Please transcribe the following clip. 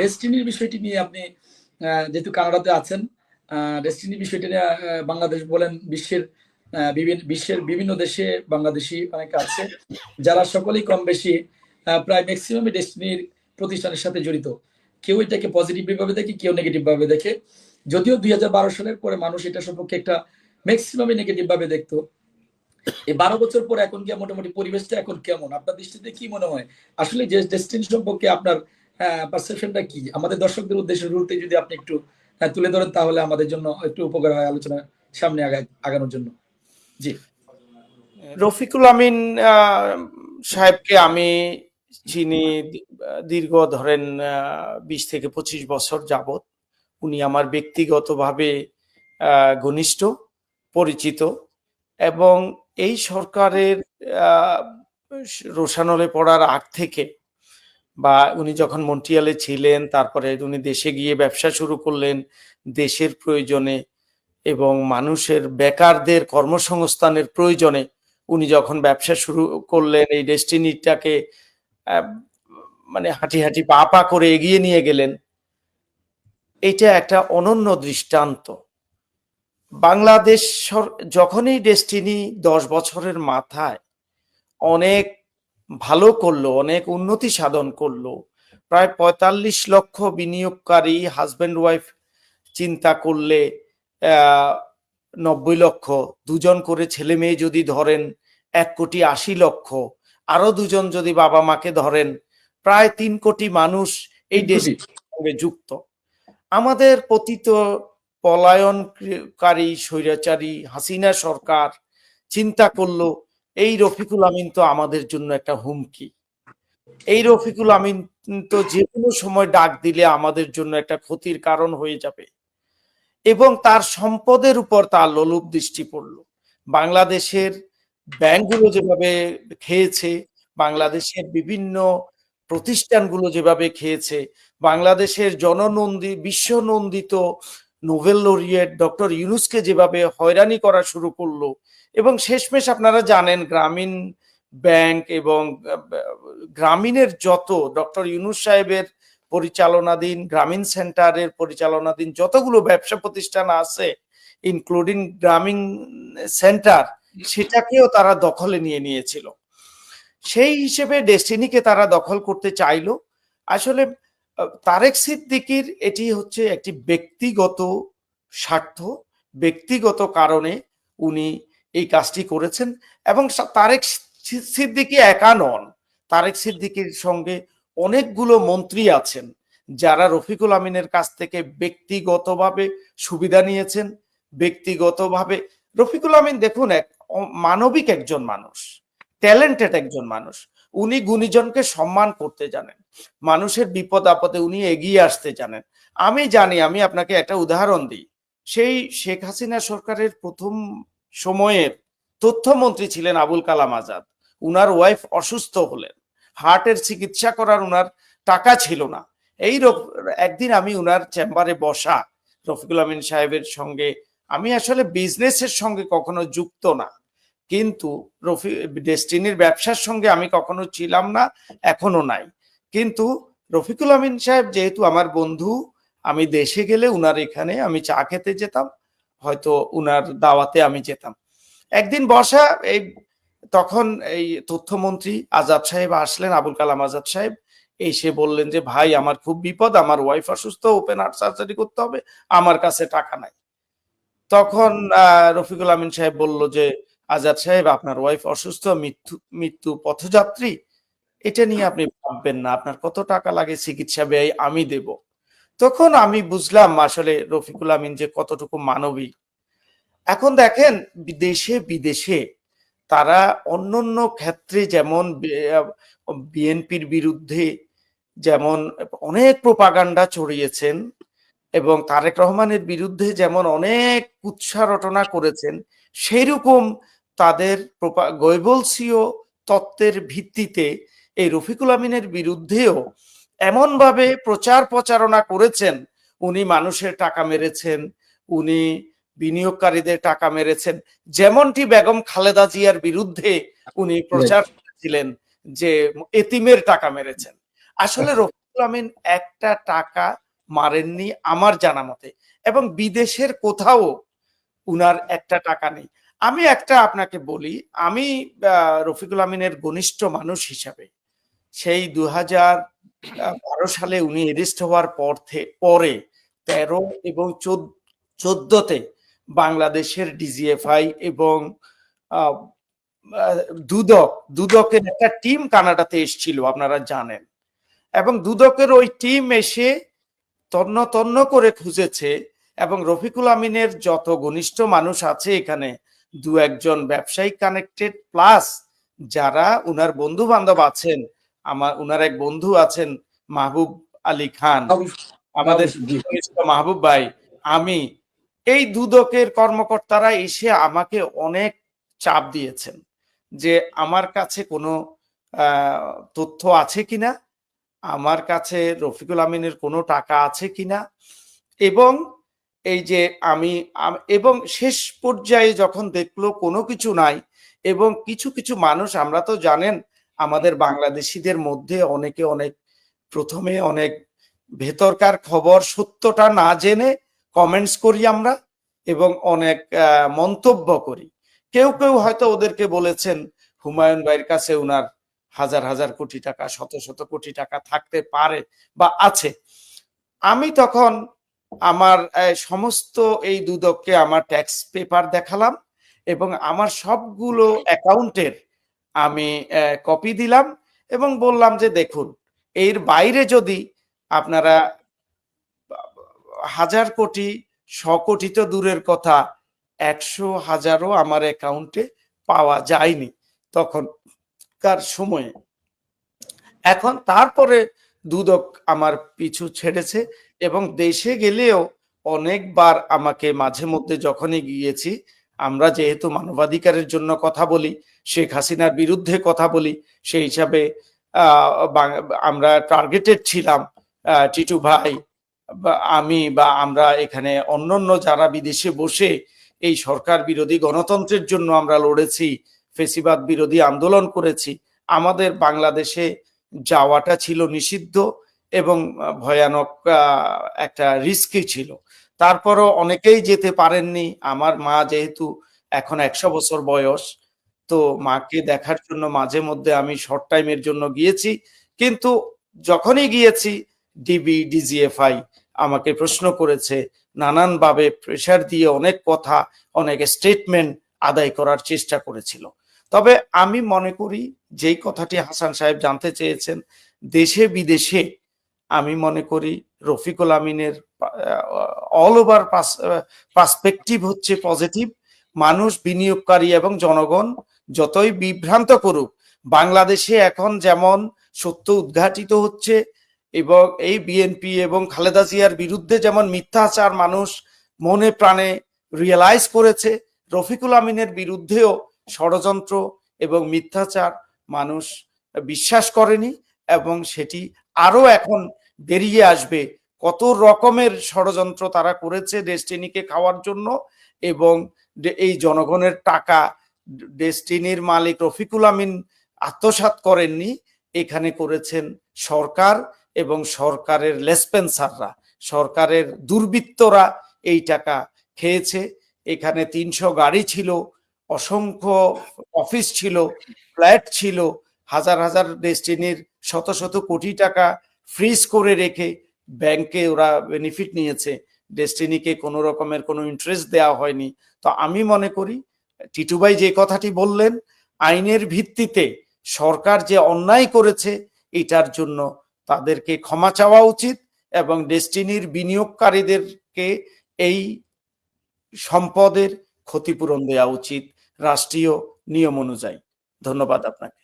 ডেস্টিনির বিষয়টি নিয়ে আপনি যেহেতু কানাডাতে আছেন ডেস্টিনি বিষয়টি নিয়ে বাংলাদেশ বলেন, বিশ্বের বিভিন্ন বিশ্বের বিভিন্ন দেশে বাংলাদেশি অনেক আছে, যারা সকলেই কম বেশি প্রায় ম্যাক্সিমামই ডেস্টিনির প্রতিষ্ঠানের সাথে জড়িত। কেউ এটাকে পজিটিভ ভাবে দেখে, কেউ নেগেটিভ ভাবে দেখে। যদিও দুই হাজার বারো সালের পরে মানুষ এটা সম্পর্কে একটা ম্যাক্সিমামই নেগেটিভ ভাবে দেখতো। এই বারো বছর পর এখন গিয়ে মোটামুটি পরিবেশটা এখন কেমন? আপনার দৃষ্টিতে কি মনে হয়? আসলে যে ডেস্টিনি সম্পর্কে আপনার পারসেপশনটা কি? আমাদের দর্শকদের উদ্দেশ্যে রুলতে যদি আপনি একটু তুলে ধরেন তাহলে আমাদের জন্য একটু উপকার হয় আলোচনা সামনে আগানোর জন্য। জি। রফিকুল আমিন সাহেবকে আমি চিনি দীর্ঘ ধরেন বিশ থেকে পঁচিশ বছর যাবত উনি আমার ব্যক্তিগতভাবে ঘনিষ্ঠ, পরিচিত এবং এই সরকারের রোশানলে পড়ার আগ থেকে বা উনি যখন মন্ট্রিয়ালে ছিলেন, তারপরে উনি দেশে গিয়ে ব্যবসা শুরু করলেন দেশের প্রয়োজনে এবং মানুষের বেকারদের কর্মসংস্থানের প্রয়োজনে উনি যখন ব্যবসা শুরু করলেন, এই ডেস্টিনিটাকে মানে হাঁটি হাঁটি পা পা করে এগিয়ে নিয়ে গেলেন, এটা একটা অনন্য দৃষ্টান্ত। বাংলাদেশ যখনই ডেস্টিনি দশ বছরের মাথায় অনেক ভালো করল অনেক উন্নতি সাধন করল। প্রায় পঁয়তাল্লিশ লক্ষ বিনিয়োগকারী হাজব্যান্ড ওয়াইফ চিন্তা করলে নব্বই লক্ষ। দুজন করে ছেলে মেয়ে যদি ধরেন এক কোটি আশি লক্ষ। আরও দুজন যদি বাবা মাকে ধরেন প্রায় তিন কোটি মানুষ এই সঙ্গে যুক্ত। আমাদের পতিত পলায়নকারী স্বৈরাচারী হাসিনা সরকার চিন্তা করল এই রফিকুল আমিন তো আমাদের জন্য একটা হুমকি। এই রফিকুল আমিন তো যে কোনো সময় ডাক দিলে আমাদের জন্য একটা ক্ষতির কারণ হয়ে যাবে। এবং তার সম্পদের উপর তার লোলুপ দৃষ্টি পড়ল। বাংলাদেশের ব্যাংকগুলো যেভাবে খেয়েছে, বাংলাদেশের বিভিন্ন প্রতিষ্ঠানগুলো যেভাবে খেয়েছে, বাংলাদেশের জননন্দী, বিশ্বনন্দিত নোবেল লরিয়েট ডক্টর ইউনুসকে যেভাবে হয়রানি করা শুরু করল এবং শেষমেশ আপনারা জানেন গ্রামীণ ব্যাংক এবং গ্রামীণের যত ডক্টর ইউনুস সাহেবের পরিচালনাধীন গ্রামীণ সেন্টারের পরিচালনাধীন যতগুলো ব্যবসা প্রতিষ্ঠান আছে ইনক্লুডিং গ্রামীণ সেন্টার সেটাকেও তারা দখলে নিয়ে নিয়েছিল। সেই হিসেবে ডেস্টিনিকে তারা দখল করতে চাইলো। আসলে তারেক সিদ্দিকির এটি হচ্ছে একটি ব্যক্তিগত স্বার্থ, ব্যক্তিগত কারণে উনি এই কাজটি করেছেন এবং তারেক সিদ্দিকী একা নন। তারেক সিদ্দিকীর সঙ্গে অনেকগুলো মন্ত্রী আছেন যারা রফিকুল আমিনের কাছ থেকে ব্যক্তিগতভাবে সুবিধা নিয়েছেন, ব্যক্তিগতভাবে রফিকুল আমিন দেখুন এক মানবিক একজন মানুষ ট্যালেন্টেড একজন মানুষ। উনি গুণীজনকে সম্মান করতে জানেন। মানুষের বিপদ আপদে উনি এগিয়ে আসতে জানেন। আমি জানি, আমি আপনাকে একটা উদাহরণ দিই। সেই শেখ হাসিনা সরকারের প্রথম সময়ের তথ্যমন্ত্রী ছিলেন আবুল কালাম আজাদ। উনার ওয়াইফ অসুস্থ হলেন। হার্টের চিকিৎসা করার উনার টাকা ছিল না। এই একদিন আমি উনার চেম্বারে বসা রফিকুল আমিন সাহেবের সঙ্গে, আমি আসলে বিজনেসের সঙ্গে কখনো যুক্ত না। কিন্তু রফি, ডেস্টিনির ব্যবসার সঙ্গে আমি কখনো ছিলাম না, এখনও নাই। কিন্তু রফিকুল আমিন সাহেব যেহেতু আমার বন্ধু, আমি দেশে গেলে উনার এখানে আমি চা খেতে যেতাম, হয়তো উনার দাওয়াতে আমি যেতাম। একদিন বসা এই তখন এই তথ্যমন্ত্রী আজাদ সাহেব আসলেন, আবুল কালাম আজাদ সাহেব, এসে বললেন যে, ভাই, আমার খুব বিপদ, আমার ওয়াইফ অসুস্থ ওপেন হার্ট সার্জারি করতে হবে, আমার কাছে টাকা নাই। তখন রফিকুল আমিন সাহেব বলল যে আজাদ সাহেব, আপনার ওয়াইফ অসুস্থ, মৃত্যু মৃত্যু পথযাত্রী, এটা নিয়ে আপনি ভাববেন না। আপনার কত টাকা লাগে, চিকিৎসা ব্যয় আমি দেব। তখন আমি বুঝলাম আসলে রফিকুল আমিন যে কতটুকু মানবিক। এখন দেখেন, দেশে বিদেশে তারা অন্যান্য ক্ষেত্রে যেমন বিএনপির বিরুদ্ধে যেমন অনেক প্রপাগান্ডা ছড়িয়েছেন এবং তারেক রহমানের বিরুদ্ধে যেমন অনেক কুৎসা রটনা করেছেন সেইরকম তাদের গৈবলসীয় তত্ত্বের ভিত্তিতে এই রফিকুল আমিনের বিরুদ্ধেও এমনভাবে প্রচার প্রচারণা করেছেন উনি মানুষের টাকা মেরেছেন উনি বিনিয়োগকারীদের টাকা মেরেছেন যেমনটি বেগম খালেদা জিয়ার বিরুদ্ধে উনি প্রচার করেছিলেন যে এতিমের টাকা মেরেছেন। আসলে রফিকুল রফিকুল আমিন একটা টাকা মারেননি আমার জানা মতে এবং বিদেশের কোথাও উনার একটা টাকা নেই। আমি একটা আপনাকে বলি, আমি রফিকুল আমিনের ঘনিষ্ঠ মানুষ হিসাবে, সেই দু বারো সালে উনি এরেস্ট হওয়ার পর পরে তেরো এবং চোদ্দতে বাংলাদেশের ডিজিএফআই এবং দুদক, দুদকের একটা টিম কানাডাতে এসেছিল, আপনারা জানেন। এবং দুদকের ওই টিম এসে তন্ন তন্ন করে খুঁজেছে এবং রফিকুল আমিনের যত ঘনিষ্ঠ মানুষ আছে এখানে দু একজন ব্যবসায়ী কানেক্টেড প্লাস যারা উনার বন্ধু বান্ধব আছেন আমার উনার এক বন্ধু আছেন মাহবুব আলী খান। আমাদের মাহবুব ভাই আমি এই দুদকের কর্মকর্তারা এসে আমাকে অনেক চাপ দিয়েছেন যে আমার কাছে কোনো আহ, তথ্য আছে কিনা? আমার কাছে রফিকুল আমিনের কোনো টাকা আছে কিনা? এবং এই যে আমি এবং শেষ পর্যায়ে যখন দেখল কোনো কিছু নাই এবং কিছু কিছু মানুষ, আমরা তো জানেন, আমাদের বাংলাদেশিদের মধ্যে অনেকে অনেক, প্রথমে অনেক ভেতরকার খবর, সত্যটা না জেনে কমেন্টস করি আমরা এবং অনেক মন্তব্য করি। কেউ কেউ হয়তো ওদেরকে বলেছেন, হুমায়ুন ভাইয়ের কাছে উনার হাজার হাজার কোটি টাকা, শত শত কোটি টাকা থাকতে পারে বা আছে। আমি তখন আমার সমস্ত এই দুদককে আমার ট্যাক্স পেপার দেখালাম এবং আমার সবগুলো অ্যাকাউন্টের আমি কপি দিলাম এবং বললাম যে দেখুন, এর বাইরে যদি আপনারা হাজার কোটি, শ কোটি তো দূরের কথা, একশো হাজারও আমার অ্যাকাউন্টে পাওয়া যায়নি তখনকার সময়ে। এখন তারপরে দুদক আমার পিছু ছেড়েছে এবং দেশে গেলেও অনেকবার আমাকে মাঝে মধ্যে যখনই গিয়েছি, আমরা যেহেতু মানবাধিকারের জন্য কথা বলি, শেখ হাসিনার বিরুদ্ধে কথা বলি, সেই হিসাবে আমরা টার্গেটেড ছিলাম টিটু ভাই আমি বা আমরা এখানে অন্যান্য যারা বিদেশে বসে এই সরকার বিরোধী গণতন্ত্রের জন্য আমরা লড়েছি, ফেসিবাদ বিরোধী আন্দোলন করেছি, আমাদের বাংলাদেশে যাওয়াটা ছিল নিষিদ্ধ এবং ভয়ানক একটা রিস্কি ছিল। তারপরও অনেকেই যেতে পারেননি। আমার মা যেহেতু এখন একশো বছর বয়স, তো মাকে দেখার জন্য মাঝে মধ্যে আমি শর্ট টাইমের জন্য গিয়েছি। কিন্তু যখনই গিয়েছি ডিবি ডিজিএফআই আমাকে প্রশ্ন করেছে, নানানভাবে প্রেশার দিয়ে অনেক কথা, অনেক স্টেটমেন্ট আদায় করার চেষ্টা করেছিল। তবে আমি মনে করি, যেই কথাটি হাসান সাহেব জানতে চেয়েছেন, দেশে বিদেশে আমি মনে করি রফিকুল আমিনের অল ওভার পার্সপেক্টিভ হচ্ছে পজিটিভ মানুষ বিনিয়োগকারী এবং জনগণ যতই বিভ্রান্ত করুক, বাংলাদেশে এখন যেমন সত্য উদ্ঘাটিত হচ্ছে এবং এই বিএনপি এবং খালেদা জিয়ার বিরুদ্ধে যেমন মিথ্যাচার মানুষ মনে প্রাণে রিয়েলাইজ করেছে, রফিকুল আমিনের বিরুদ্ধেও ষড়যন্ত্র এবং মিথ্যাচার মানুষ বিশ্বাস করেনি এবং সেটি আরও এখন বেরিয়ে আসবে। কত রকমের ষড়যন্ত্র তারা করেছে ডেস্টিনিকে খাওয়ার জন্য এবং এই জনগণের টাকা ডেস্টিনির মালিক রফিকুল আমিন আত্মসাৎ করেননি, এখানে করেছেন সরকার এবং সরকারের লেসপেন্সাররা। সরকারের দুর্বৃত্তরা এই টাকা খেয়েছে। এখানে তিনশো গাড়ি ছিল, অসংখ্য অফিস ছিল, ফ্ল্যাট ছিল, হাজার হাজার ডেস্টিনির শত শত কোটি টাকা ফ্রিজ করে রেখে ব্যাংকে ওরা বেনিফিট নিয়েছে। ডেস্টিনিকে কোনো রকমের কোনো ইন্টারেস্ট দেওয়া হয়নি। তো আমি মনে করি টিটুবাই যে কথাটি বললেন, আইনের ভিত্তিতে সরকার যে অন্যায় করেছে, এটার জন্য তাদেরকে ক্ষমা চাওয়া উচিত এবং ডেস্টিনির বিনিয়োগকারীদেরকে এই সম্পদের ক্ষতিপূরণ দেওয়া উচিত। রাষ্ট্রীয় নিয়ম অনুযায়ী। ধন্যবাদ আপনাকে।